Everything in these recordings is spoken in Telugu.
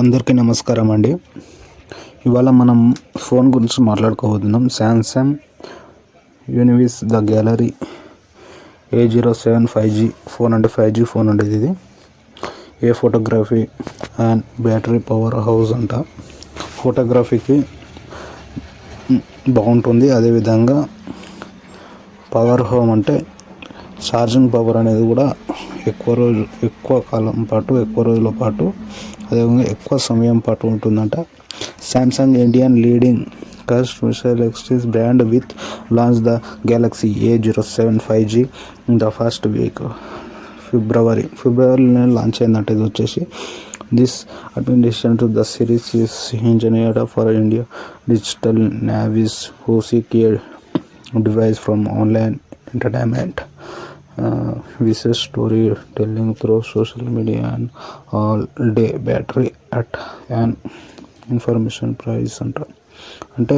అందరికీ నమస్కారం అండి. ఇవాళ మనం ఫోన్ గురించి మాట్లాడుకోబోతున్నాం. Samsung unveils the gallery A zero seven five G phone అంటే ఫైవ్ జీ ఫోన్ ఉండేది ఇది. A photography and battery powerhouse అంట. ఫోటోగ్రఫీకి బాగుంటుంది. అదేవిధంగా పవర్ హోమ్ అంటే ఛార్జింగ్ పవర్ అనేది కూడా ఎక్కువ రోజు ఎక్కువ కాలం పాటు ఎక్కువ రోజుల పాటు అదేవిధంగా ఎక్కువ సమయం పాటు ఉంటుందంట. శాంసంగ్ ఇండియన్ లీడింగ్ కస్ట్ special ఎక్స్టీస్ brand with launch the Galaxy A zero seven five G in the first week February ఫిబ్రవరిలో లాంచ్ అయిందంట ఇది వచ్చేసి. This administration to the series is engineered for India digital natives who see care device from online entertainment uh, storytelling through social media and all day battery at an information price అంట అంటే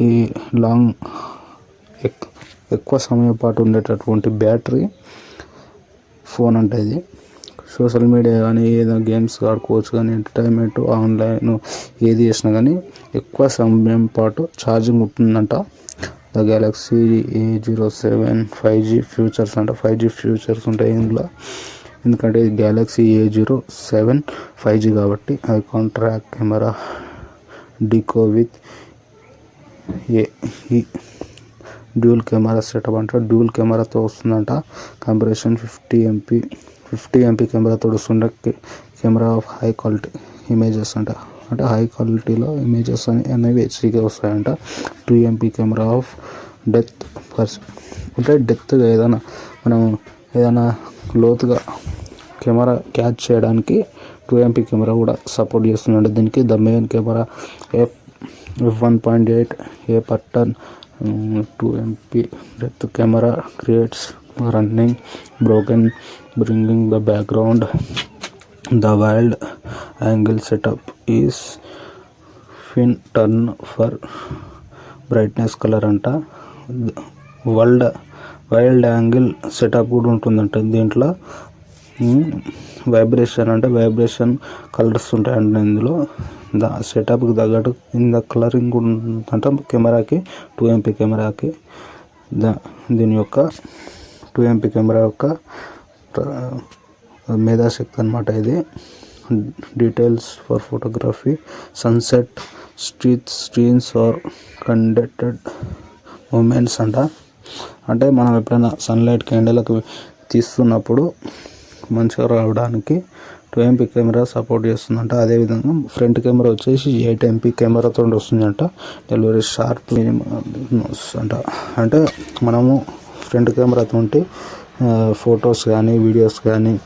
ఈ లాంగ్ ఎక్ ఎక్కువ సమయం పాటు ఉండేటటువంటి బ్యాటరీ ఫోన్ అంటే ఇది. సోషల్ మీడియా కానీ ఏదైనా గేమ్స్ ఆడుకోవచ్చు కానీ ఎంటర్టైన్మెంట్ ఆన్లైన్ ఏది చేసినా కానీ ఎక్కువ సమయం పాటు ఛార్జింగ్ ఉంటుందంట. The Galaxy A zero seven five G features అంట. ఫైవ్ జీ ఫ్యూచర్స్ ఉంటాయి ఇందులో. ఎందుకంటే ఇది Galaxy A zero seven five G కాబట్టి అది contract camera deco with a ఈ డ్యూల్ కెమెరా సెటప్ అంట. డ్యూల్ కెమెరాతో వస్తుందంట. Comparison fifty MP fifty MP కెమెరాతో వస్తుండే. Camera of high quality images అంట. అంటే హై క్వాలిటీలో ఇమేజెస్ అని అనేవి హెచ్డీగా వస్తాయంట. టూ ఎంపీ కెమెరా ఆఫ్ డెత్ పర్స్ అంటే డెత్గా ఏదైనా మనం ఏదైనా లోతుగా కెమెరా క్యాచ్ చేయడానికి టూ ఎంపీ కెమెరా కూడా సపోర్ట్ చేస్తుందండి దీనికి the main camera F F one point eight A పట్టన్ two MP death camera creates running broken bringing the background the wild angle setup is fin turn for brightness colour అంట. వరల్డ్ వైల్డ్ యాంగిల్ సెటప్ కూడా ఉంటుందంట. దీంట్లో వైబ్రేషన్ అంటే వైబ్రేషన్ కలర్స్ ఉంటాయండి ఇందులో. దా సెటప్కి తగ్గట్టు ఇంత కలరింగ్ కూడా ఉంటుందంట. కెమెరాకి టూ ఎంపీ కెమెరాకి. దా దీని యొక్క టూ ఎంపీ కెమెరా యొక్క మేధాశక్తి అనమాట ఇది. Details for photography sunset street స్ట్రీన్స్ are conducted moments అంట అంటే మనం ఎప్పుడైనా సన్లైట్ క్యాండిల్కి తీస్తున్నప్పుడు మంచిగా రావడానికి టూ ఎంపీ కెమెరా సపోర్ట్ చేస్తుందంట. అదేవిధంగా ఫ్రంట్ కెమెరా వచ్చేసి ఎయిట్ ఎంపీ కెమెరాతో వస్తుందంట. డెలివరీ షార్ప్ అంట. అంటే మనము ఫ్రంట్ కెమెరాతో ఫొటోస్ కానీ వీడియోస్ కానీ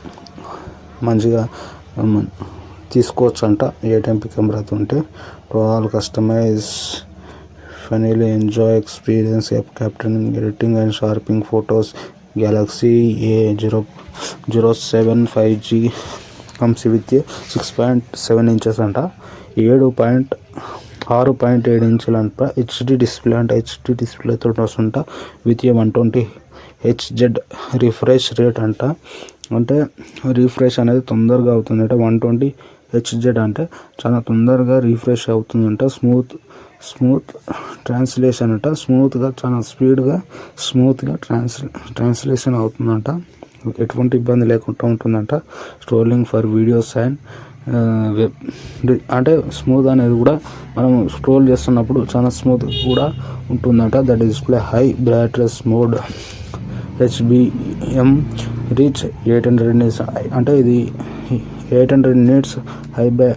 మంచిగా తీసుకోవచ్చు అంట ఎయిట్ కెమెరాతో ఉంటే all customize finally enjoy experience captioning editing and sharing photos Galaxy A zero zero seven five G comes with six point seven inches అంట. ఏడు పాయింట్ ఆరు పాయింట్ ఏడు ఇంచులు అంట. హెచ్డి డిస్ప్లే అంట. హెచ్డి డిస్ప్లేతో వస్తుంట. With a one twenty HZ refresh rate అంట. అంటే రీఫ్రెష్ అనేది తొందరగా అవుతుంది. అంటే వన్ ట్వంటీ హెచ్జెడ్ అంటే చాలా తొందరగా రీఫ్రెష్ అవుతుందంట. స్మూత్ స్మూత్ ట్రాన్స్లేషన్ అంట. స్మూత్గా చాలా స్పీడ్గా స్మూత్గా ట్రాన్స్ ట్రాన్స్లేషన్ అవుతుందంట. ఎటువంటి ఇబ్బంది లేకుండా ఉంటుందంట. Strolling for videos and web అంటే స్మూత్ అనేది కూడా మనం స్క్రోల్ చేస్తున్నప్పుడు చాలా స్మూత్ కూడా ఉంటుందంట. The display high brightness mode HBM reach eight hundred nits అంటే ఇది eight hundred nits high bright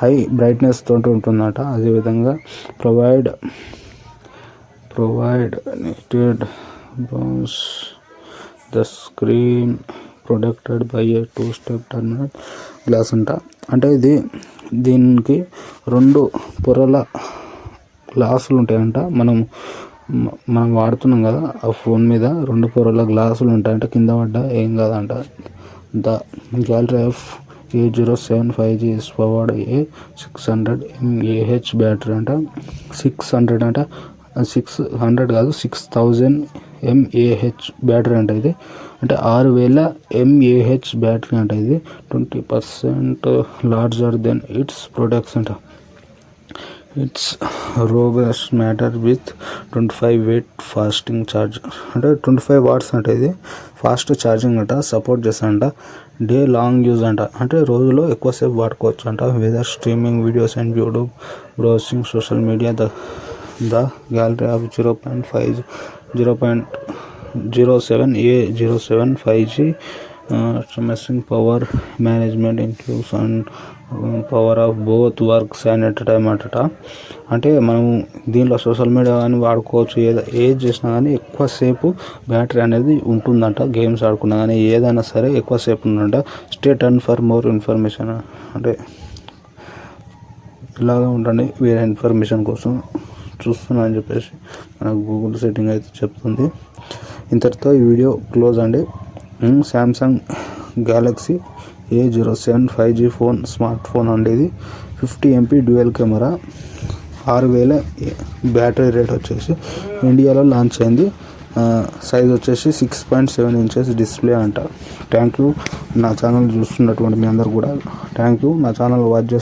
high brightness తోటి ఉంటుందట. అదేవిధంగా provide provide netted bounce the screen protected by a two step terminal glass అంట. అంటే ఇది దీనికి రెండు పొరల గ్లాసులు ఉంటాయంట. మనం మనం వాడుతున్నాం కదా ఆ ఫోన్ మీద రెండు పొరల గ్లాసులు ఉంటాయంట కింద పడ్డ ఏం కాదంట. The gallery of A zero seven five G is powered a six hundred MAH battery అంట. సిక్స్ హండ్రెడ్ అంట సిక్స్ హండ్రెడ్ కాదు సిక్స్ థౌజండ్ ఎంఏహెచ్ బ్యాటరీ అంట ఇది. అంటే ఆరు వేల ఎంఏహెచ్ బ్యాటరీ అంట ఇది. Twenty percent larger than its products అంట. It's robust matter with twenty five weight fasting charge అంటే ట్వంటీ ఫైవ్ వాట్స్ అంటే ఇది. ఫాస్ట్ ఛార్జింగ్ అంట సపోర్ట్ చేస్తాడంట డే లాంగ్ యూజ్ అంట. అంటే రోజులో ఎక్కువసేపు వాడుకోవచ్చు అంట. Weather streaming videos and YouTube browsing social media the the gallery of zero point five zero point zero seven A zero seven five G messing power management includes and power of both works and entertainment అట. అంటే మనం దీనిలో సోషల్ మీడియా కానీ వాడుకోవచ్చు ఏదో ఏది చేసినా కానీ ఎక్కువసేపు బ్యాటరీ అనేది ఉంటుందంట గేమ్స్ ఆడుకున్నా కానీ ఏదైనా సరే ఎక్కువసేపు ఉందంట state and for more information అంటే ఇలాగే ఉండండి వేరే ఇన్ఫర్మేషన్ కోసం చూస్తున్నా అని చెప్పేసి మనకు గూగుల్ సెట్టింగ్ అయితే చెప్తుంది. ఇంతటితో ఈ వీడియో క్లోజ్ అండి. Samsung Galaxy A zero seven five G phone smartphone అండి ఇది. ఫిఫ్టీ ఎంపీ డ్యూయల్ కెమెరా ఆరు వేల బ్యాటరీ రేట్ వచ్చేసి ఇండియాలో లాంచ్ అయింది. సైజ్ వచ్చేసి six point seven inches display అంట. థ్యాంక్ యూ నా ఛానల్ చూస్తున్నటువంటి మీ అందరు కూడా. థ్యాంక్ యూ నా ఛానల్ వాచ్ చేసి